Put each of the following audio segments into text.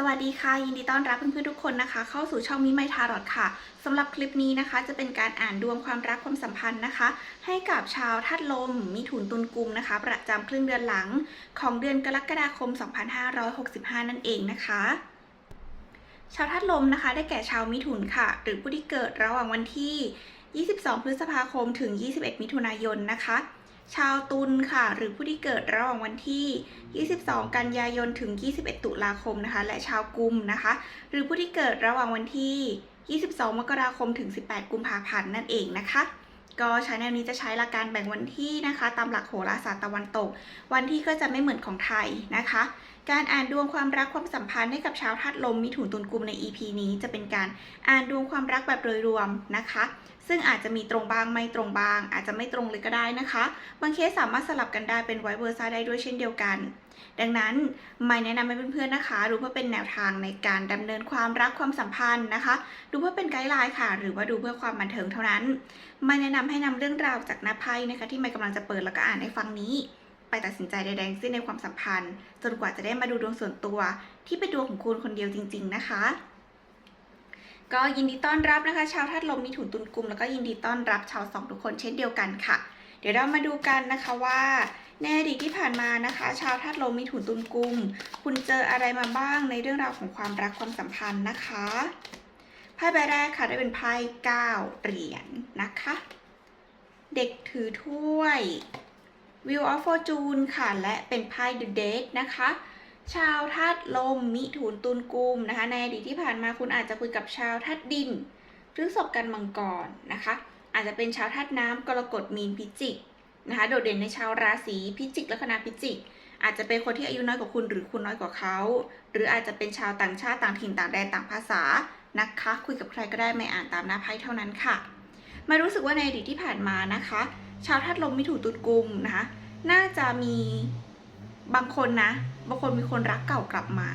สวัสดีค่ะ ยินดีต้อนรับเพื่อนๆทุกคนนะคะ เข้าสู่ช่องมิไมทารอดค่ะสำหรับคลิปนี้นะคะ จะเป็นการอ่านดวงความรักความสัมพันธ์นะคะ ให้กับชาวธาตุลมมิถุนตุลกุมนะคะ ประจำครึ่งเดือนหลังของเดือนกรกฎาคม 2565 นั่นเองนะคะชาวธาตุลมนะคะ ได้แก่ชาวมิถุนค่ะ หรือผู้ที่เกิดระหว่างวันที่ 22 พฤษภาคมถึง 21 มิถุนายนนะคะ ชาวตุลค่ะ หรือผู้ที่เกิดระหว่างวันที่ 22 กันยายนถึง 21 ตุลาคมนะคะ และชาวกุมนะคะ หรือผู้ที่เกิดระหว่างวันที่ 22 มกราคมถึง 18 กุมภาพันธ์นั่นเองนะคะ ก็ใช้แนวนี้จะใช้หลักการแบ่งวันที่นะคะ ตามหลักโหราศาสตร์ตะวันตก วันที่ก็จะไม่เหมือนของไทยนะคะ การอ่านดวงความรักความสัมพันธ์ให้กับชาวธาตุลมมิถุนตุลกุมใน EP นี้จะเป็นการอ่านดวงความรักแบบโดยรวมนะคะ ซึ่งอาจจะมีตรงบ้างไม่ตรงบ้าง อาจจะไม่ตรงเลยก็ได้นะคะ บางเคสสามารถสลับกันได้เป็นไวเวอร์ซ่าได้ด้วยเช่นเดียวกัน ดังนั้นไม่แนะนำให้เพื่อนๆนะคะ ดูเพื่อเป็นแนวทางในการดำเนินความรักความสัมพันธ์นะคะ ดูเพื่อเป็นไกด์ไลน์ค่ะ หรือว่าดูเพื่อความบันเทิงเท่านั้น ไม่แนะนำให้นำเรื่องราวจากหน้าไพ่นะคะ ที่ไม่กำลังจะเปิดแล้วก็อ่านให้ฟังนี้ ไปตัดสินใจใดๆสิ้นในความสัมพันธ์ จนกว่าจะได้มาดูดวงส่วนตัว ที่เป็นดวงของคุณคนเดียวจริง ๆ นะคะก็ยินดีต้อนรับนะคะ ชาวธาตุลมมิถุนตุลกุมแล้วก็ยินดีต้อนรับชาวสองทุกคนเช่นเดียวกันค่ะ เดี๋ยวเรามาดูกันนะคะว่า ในอดีตที่ผ่านมานะคะ ชาวธาตุลมมิถุนตุลกุม คุณเจออะไรมาบ้างในเรื่องราวของความรักความสัมพันธ์นะคะไพ่ใบแรกค่ะได้เป็นไพ่เก้าเหรียญนะคะ เด็กถือถ้วย Wheel of Fortune ค่ะ และเป็นไพ่ The Date นะคะ ชาวธาตุลมมิถุนตุลกุมนะคะ ในอดีตที่ผ่านมาคุณอาจจะคุยกับชาวธาตุดินพฤษภกันมังกรนะคะ อาจจะเป็นชาวธาตุน้ำกรกฎมีนพิจิก นะคะ โดดเด่นในชาวราศีพิจิกและคณะพิจิก อาจจะเป็นคนที่อายุน้อยกว่าคุณหรือคุณน้อยกว่าเขา หรืออาจจะเป็นชาวต่างชาติต่างถิ่นต่างแดนต่างภาษานะคะ คุยกับใครก็ได้ไม่อ่านตามหน้าไพ่เท่านั้นค่ะ มารู้สึกว่าในอดีตที่ผ่านมานะคะ ชาวธาตุลมมิถุตุลกุมนะคะ น่าจะมีบางคนนะ บางคนมีคนรักเก่ากลับมา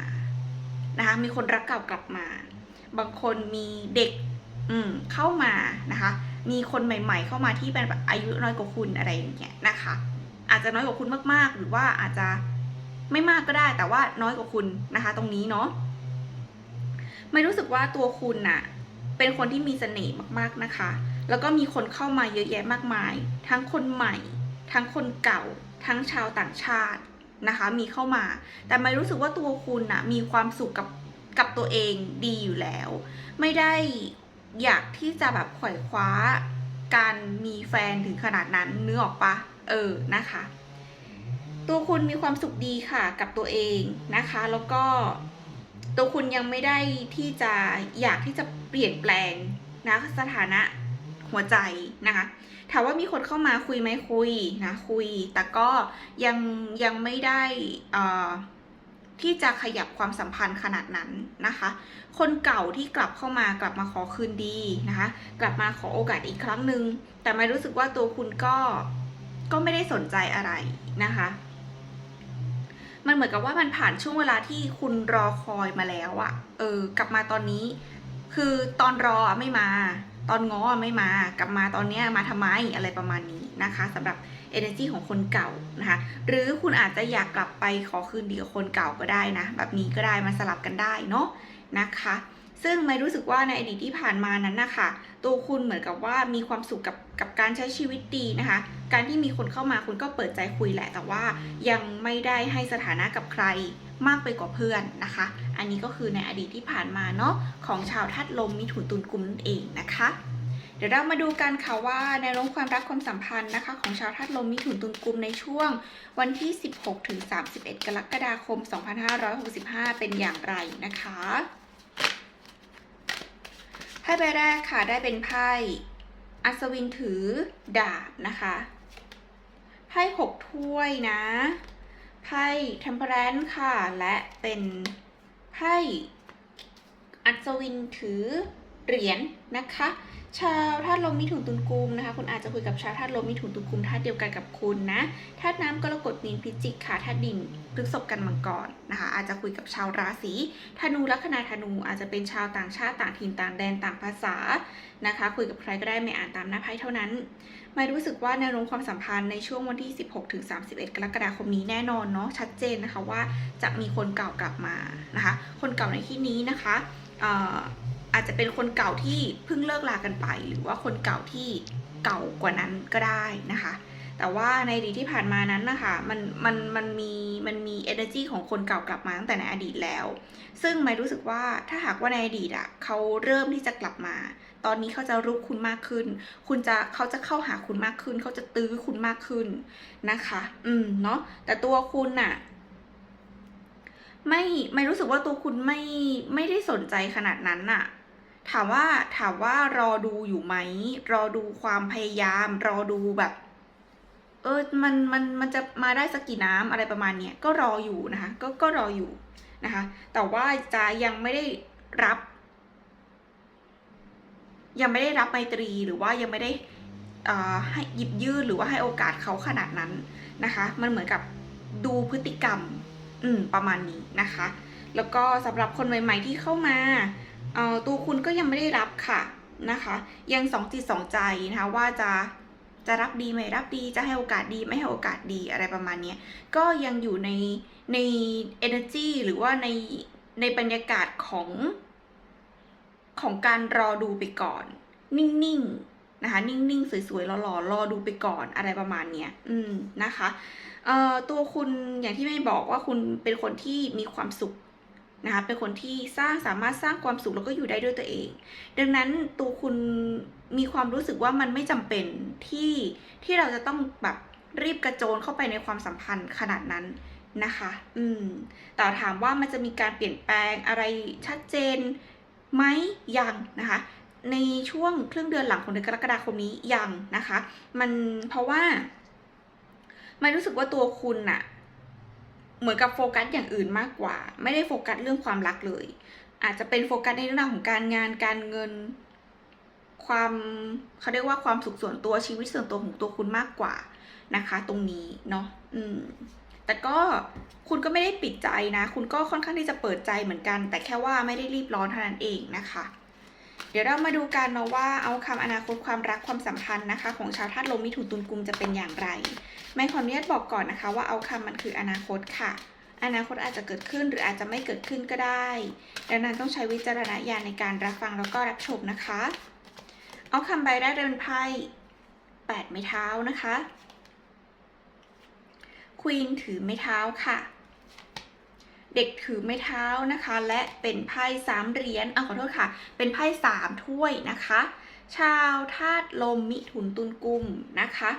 นะคะ มีคนรักเก่ากลับมา บางคนมีเด็ก อืมเข้ามานะคะ มีคนใหม่ ๆ เข้ามาที่เป็นอายุน้อยกว่าคุณอะไรอย่างเงี้ยนะคะ อาจจะน้อยกว่าคุณมากๆ หรือว่าอาจจะไม่มากก็ได้ แต่ว่าน้อยกว่าคุณนะคะ ตรงนี้เนาะไม่รู้สึกว่าตัวคุณน่ะ เป็นคนที่มีเสน่ห์มากๆนะคะ แล้วก็มีคนเข้ามาเยอะแยะมากมาย ทั้งคนใหม่ ทั้งคนเก่า ทั้งชาวต่างชาตินะคะ มีเข้ามา แต่ไม่รู้สึกว่าตัวคุณน่ะ มีความสุขกับกับตัวเองดีอยู่แล้ว ไม่ได้ อยากที่จะแบบขวายคว้าการมีแฟนถึงขนาดนั้นนึกออกปะเออนะคะ ตัวคุณมีความสุขดีค่ะกับตัวเองนะคะ แล้วก็ตัวคุณยังไม่ได้ที่จะอยากที่จะเปลี่ยนแปลงนะสถานะหัวใจนะคะถามว่ามีคนเข้ามาคุยไหมคุยนะคุย แต่ก็ยังยังไม่ได้อ่อ ที่จะขยับความสัมพันธ์ขนาดนั้นนะคะ คนเก่าที่กลับเข้ามากลับมาขอคืนดีนะคะ กลับมาขอโอกาสอีกครั้งหนึ่งแต่ไม่รู้สึกว่าตัวคุณก็ก็ไม่ได้สนใจอะไรนะคะ มันเหมือนกับว่ามันผ่านช่วงเวลาที่คุณรอคอยมาแล้วอะเออ กลับมาตอนนี้ คือตอนรอไม่มา ตอนง้อไม่มา กลับมาตอนเนี้ยมาทำไมอะไรประมาณนี้นะคะสำหรับ energy ของคนเก่านะคะหรือคุณอาจจะอยากกลับไปขอคืนดีกับคนเก่าก็ได้นะแบบนี้ก็ได้มาสลับกันได้เนาะนะคะซึ่งไม่รู้สึกว่าในอดีตที่ผ่านมานั้นนะคะตัวคุณเหมือนกับว่ามีความสุขกับกับการใช้ชีวิตดีนะคะ การที่มีคนเข้ามาคุณก็เปิดใจคุยแหละ แต่ว่ายังไม่ได้ให้สถานะกับใครมากไปกว่าเพื่อนนะคะ อันนี้ก็คือในอดีตที่ผ่านมาเนาะของชาวธาตุลมมิถุนตุลกุมนั่นเองนะคะ ดี๋ยวเรามาดูกันค่ะว่าแนวโน้มความรักความสัมพันธ์นะคะ ของชาวธาตุลมมิถุนตุลกุมในช่วงวันที่ 16ถึง31 กรกฎาคม 2565 เป็นอย่างไรนะคะไพ่ใบแรกค่ะได้เป็นไพ่อัศวินถือดาบนะคะไพ่หกถ้วยนะไพ่เทมเพลนค่ะ และเป็นไพ่อัศวินถือ เหรียญนะคะ ชาวธาตุลมมิถุนตุลกุมนะคะ คุณอาจจะคุยกับชาวธาตุลมมิถุนตุลกุมธาตุเดียวกันกับคุณนะธาตุน้ำกรกฎมีนพิจิกค่ะธาตุดินพฤษภกันมังกรนะคะ อาจจะคุยกับชาวราศีธนูลัคนาธนูอาจจะเป็นชาวต่างชาติต่างถิ่นต่างแดนต่างภาษานะคะ คุยกับใครก็ได้ไม่อ่านตามหน้าไพ่เท่านั้นไม่รู้สึกว่าแนวโน้มความสัมพันธ์ในช่วงวันที่ 16ถึง31 กรกฎาคมนี้แน่นอนเนาะชัดเจนนะคะว่าจะมีคนเก่ากลับมานะคะ คนเก่าในที่นี้นะคะเอาจจะเป็นคนเก่าที่เพิ่งเลิกลากันไป หรือว่าคนเก่าที่เก่ากว่านั้นก็ได้นะคะ แต่ว่าในอดีตที่ผ่านมานั้นนะคะมันมันมันมีมันมี energy ของคนเก่ากลับมาตั้งแต่ในอดีตแล้ว ซึ่งไม่รู้สึกว่าถ้าหากว่าในอดีตอะเขาเริ่มที่จะกลับมา ตอนนี้เขาจะรู้คุณมากขึ้น คุณจะเขาจะเข้าหาคุณมากขึ้น เขาจะตื้อคุณมากขึ้นนะคะ อืมเนาะแต่ตัวคุณน่ะไม่ไม่รู้สึกว่าตัวคุณไม่ไม่ได้สนใจขนาดนั้นน่ะ ถามว่าถามว่ารอดูอยู่ไหม รอดูความพยายาม รอดูแบบ เออมันมันมันจะมาได้สักกี่น้ำอะไรประมาณเนี้ยก็รออยู่นะคะ ก็ก็รออยู่นะคะ แต่ว่าจะยังไม่ได้รับ ยังไม่ได้รับไมตรีหรือว่ายังไม่ได้อ่อให้หยิบยื่นหรือว่าให้โอกาสเขาขนาดนั้นนะคะ มันเหมือนกับดูพฤติกรรม อืมประมาณนี้นะคะ แล้วก็สำหรับคนใหม่ ๆ ที่เข้ามา ตัวคุณก็ยังไม่ได้รับค่ะนะคะ ยังสองจิตสองใจนะคะว่าจะจะรับดีไม่รับดีจะให้โอกาสดีไม่ให้โอกาสดีอะไรประมาณนี้ก็ยังอยู่ในใน energy หรือว่าในในบรรยากาศของของการรอดูไปก่อน นิ่งๆนะคะ นิ่งๆ สวยๆหล่อๆรอดูไปก่อนอะไรประมาณเนี้ยอืมนะคะเอ่อตัวคุณอย่างที่ไม่บอกว่าคุณเป็นคนที่มีความสุข นะคะเป็นคนที่สร้างสามารถสร้างความสุขแล้วก็อยู่ได้ด้วยตัวเอง ดังนั้นตัวคุณมีความรู้สึกว่ามันไม่จำเป็นที่ที่เราจะต้องแบบรีบกระโจนเข้าไปในความสัมพันธ์ขนาดนั้นนะคะ อืม แต่ถามว่ามันจะมีการเปลี่ยนแปลงอะไรชัดเจนไหมยังนะคะ ในช่วงครึ่งเดือนหลังของเดือนกรกฎาคมนี้ยังนะคะ มันเพราะว่า มันรู้สึกว่าตัวคุณน่ะ เหมือนกับโฟกัสอย่างอื่นมากกว่า ไม่ได้โฟกัสเรื่องความรักเลย อาจจะเป็นโฟกัสในเรื่องของการงานการเงิน ความเขาเรียกว่าความสุขส่วนตัวชีวิตส่วนตัวของตัวคุณมากกว่านะคะ ตรงนี้เนาะอืมแต่ก็คุณก็ไม่ได้ปิดใจนะ คุณก็ค่อนข้างที่จะเปิดใจเหมือนกัน แต่แค่ว่าไม่ได้รีบร้อนเท่านั้นเองนะคะ เดี๋ยวเรามาดูกันเนาะว่าเอาคำอนาคตความรักความสัมพันธ์นะคะ ของชาวธาตุลมมิถุนตุลกุมจะเป็นอย่างไร ไม่ขออนุญาตบอกก่อนนะคะ ว่าเอาคำมันคืออนาคตค่ะ อนาคตอาจจะเกิดขึ้นหรืออาจจะไม่เกิดขึ้นก็ได้ ดังนั้นต้องใช้วิจารณญาณในการรับฟังแล้วก็รับชมนะคะ เอาคำใบแรกเป็นไพ่แปดไม้เท้านะคะควีนถือไม้เท้าค่ะ เด็กถือไม้เท้านะคะ และเป็นไพ่สามเหรียญอะขอโทษค่ะ เป็นไพ่สามถ้วยนะคะ ชาวธาตุลมมิถุนตุลกุมนะคะ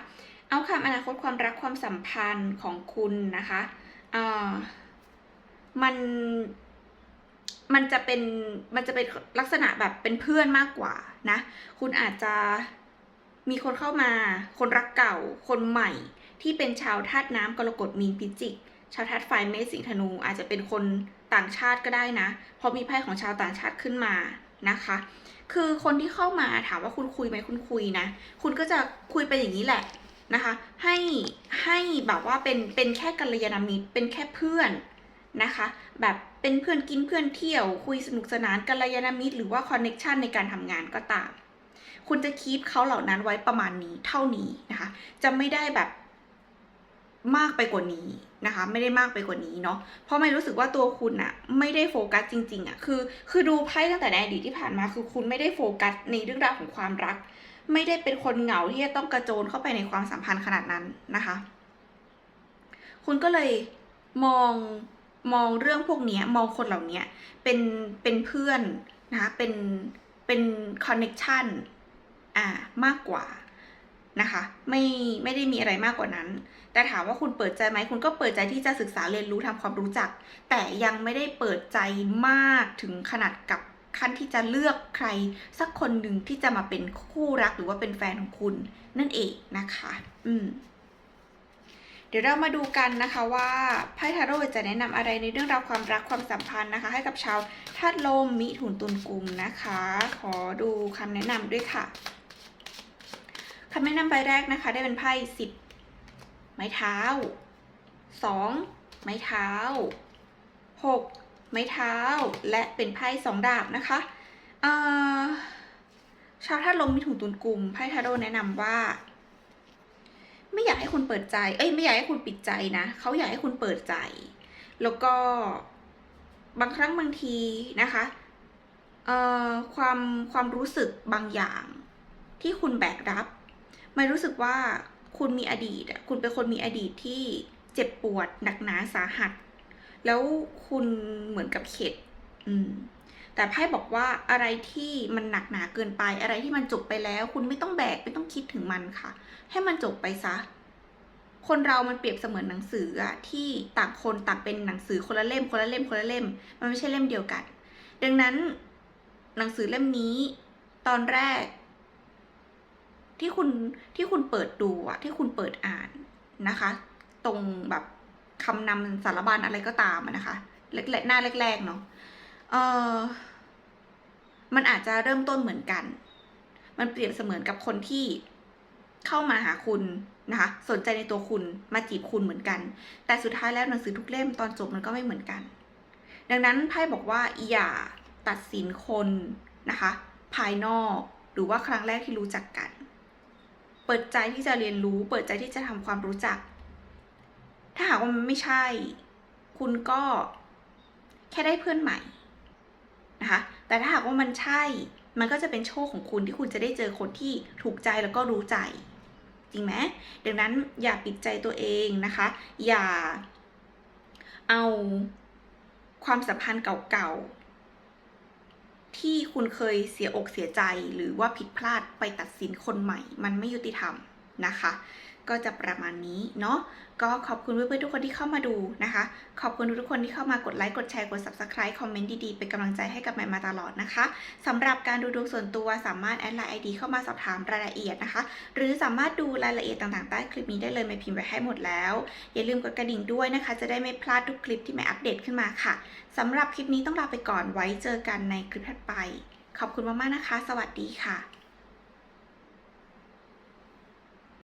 เอาคำอนาคตความรักความสัมพันธ์ของคุณนะคะอ่ามันมันจะเป็นมันจะเป็นลักษณะแบบเป็นเพื่อนมากกว่านะ คุณอาจจะมีคนเข้ามา คนรักเก่า คนใหม่ที่เป็นชาวธาตุน้ำกรกฎมีนพิจิก ชาวธาตุไฟเมษสิงธนู อาจจะเป็นคนต่างชาติก็ได้นะเพราะมีไพ่ของชาวต่างชาติขึ้นมานะคะ คือคนที่เข้ามาถามว่าคุณคุยไหมคุณคุยนะ คุณก็จะคุยไปอย่างนี้แหละนะคะ ให้ให้แบบว่าเป็นเป็นแค่กัลยาณมิตรเป็นแค่เพื่อนนะคะ แบบเป็นเพื่อนกินเพื่อนเที่ยวคุยสนุกสนานกัลยาณมิตรหรือว่าคอนเน็ชันในการทำงานก็ตาม คุณจะคีปเขาเหล่านั้นไว้ประมาณนี้เท่านี้นะคะ จะไม่ได้แบบ มากไปกว่านี้นะคะ ไม่ได้มากไปกว่านี้เนาะเพราะไม่รู้สึกว่าตัวคุณอะไม่ได้โฟกัสจริง ๆอะคือ คือดูไพ่ตั้งแต่ในอดีตที่ผ่านมา คือคุณไม่ได้โฟกัสในเรื่องราวของความรัก ไม่ได้เป็นคนเหงาที่จะต้องกระโจนเข้าไปในความสัมพันธ์ขนาดนั้นนะคะ คุณก็เลยมองมองเรื่องพวกนี้มองคนเหล่านี้เป็นเป็นเพื่อนนะคะเป็นเป็นคอนเน็ชันอ่ามากกว่า นะคะ ไม่ไม่ได้มีอะไรมากกว่านั้น แต่ถามว่าคุณเปิดใจไหมคุณก็เปิดใจที่จะศึกษาเรียนรู้ทำความรู้จัก แต่ยังไม่ได้เปิดใจมากถึงขนาดกับขั้นที่จะเลือกใครสักคนหนึ่งที่จะมาเป็นคู่รักหรือว่าเป็นแฟนของคุณนั่นเองนะคะ อืม เดี๋ยวเรามาดูกันนะคะว่าไพ่ทาโร่จะแนะนำอะไรในเรื่องราวความรักความสัมพันธ์นะคะ ให้กับชาวธาตุลมมิถุนตุลกุมนะคะ ขอดูคำแนะนำด้วยค่ะ คำแนะนำใบแรกนะคะ ได้เป็นไพ่สิบไม้เท้าสองไม้เท้าหกไม้เท้า และเป็นไพ่สองดาบนะคะชาวธาตุลมมิถุนตุลกุมไพ่ทาโร่แนะนำว่า ไม่อยากให้คุณเปิดใจ เอ้ยไม่อยากให้คุณปิดใจนะเขาอยากให้คุณเปิดใจ แล้วก็บางครั้งบางทีนะคะความความรู้สึกบางอย่างที่คุณแบกรับ ไม่รู้สึกว่าคุณมีอดีตคุณเป็นคนมีอดีตที่เจ็บปวดหนักหนาสาหัส แล้วคุณเหมือนกับเข็ดอืมแต่ไพ่บอกว่าอะไรที่มันหนักหนาเกินไป อะไรที่มันจบไปแล้ว คุณไม่ต้องแบกไม่ต้องคิดถึงมันค่ะ ให้มันจบไปซะ คนเรามันเปรียบเสมือนหนังสืออะที่ต่างคนต่างเป็นหนังสือคนละเล่มคนละเล่มคนละเล่ม มันไม่ใช่เล่มเดียวกัน ดังนั้น หนังสือเล่มนี้ ตอนแรก ที่คุณที่คุณเปิดดูอะที่คุณเปิดอ่านนะคะ ตรงแบบคำนำสารบัญอะไรก็ตามอะนะคะเล็กๆหน้าแรกๆเนาะเออมันอาจจะเริ่มต้นเหมือนกัน มันเปรียบเสมือนกับคนที่เข้ามาหาคุณนะคะ สนใจในตัวคุณมาจีบคุณเหมือนกัน แต่สุดท้ายแล้วหนังสือทุกเล่มตอนจบมันก็ไม่เหมือนกัน ดังนั้นไพ่บอกว่าอย่าตัดสินคนนะคะ ภายนอกหรือว่าครั้งแรกที่รู้จักกัน เปิดใจที่จะเรียนรู้ เปิดใจที่จะทำความรู้จัก ถ้าหากว่ามันไม่ใช่ คุณก็แค่ได้เพื่อนใหม่นะคะ แต่ถ้าหากว่ามันใช่ มันก็จะเป็นโชคของคุณที่คุณจะได้เจอคนที่ถูกใจแล้วก็รู้ใจ จริงไหมดังนั้นอย่าปิดใจตัวเองนะคะ อย่าเอาความสัมพันธ์เก่าๆ ที่คุณเคยเสียอกเสียใจหรือว่าผิดพลาดไปตัดสินคนใหม่ มันไม่ยุติธรรมนะคะ ก็จะประมาณนี้เนาะก็ขอบคุณเพื่อนๆทุกคนที่เข้ามาดูนะคะ ขอบคุณทุกคนที่เข้ามากดไลค์กดแชร์กด subscribe คอมเมนต์ดีๆ เป็นกำลังใจให้กับแมนมาตลอดนะคะสำหรับการดูดวงส่วนตัวสามารถแอดไลน์ไอดีเข้ามาสอบถามรายละเอียดนะคะ หรือสามารถดูรายละเอียดต่างๆใต้คลิปนี้ได้เลยแม่พิมพ์ไว้ให้หมดแล้ว อย่าลืมกดกระดิ่งด้วยนะคะ จะได้ไม่พลาดทุกคลิปที่แม่อัปเดตขึ้นมาค่ะสำหรับคลิปนี้ต้องลาไปก่อนไว้เจอกันในคลิปถัดไป ขอบคุณมากๆนะคะ สวัสดีค่ะ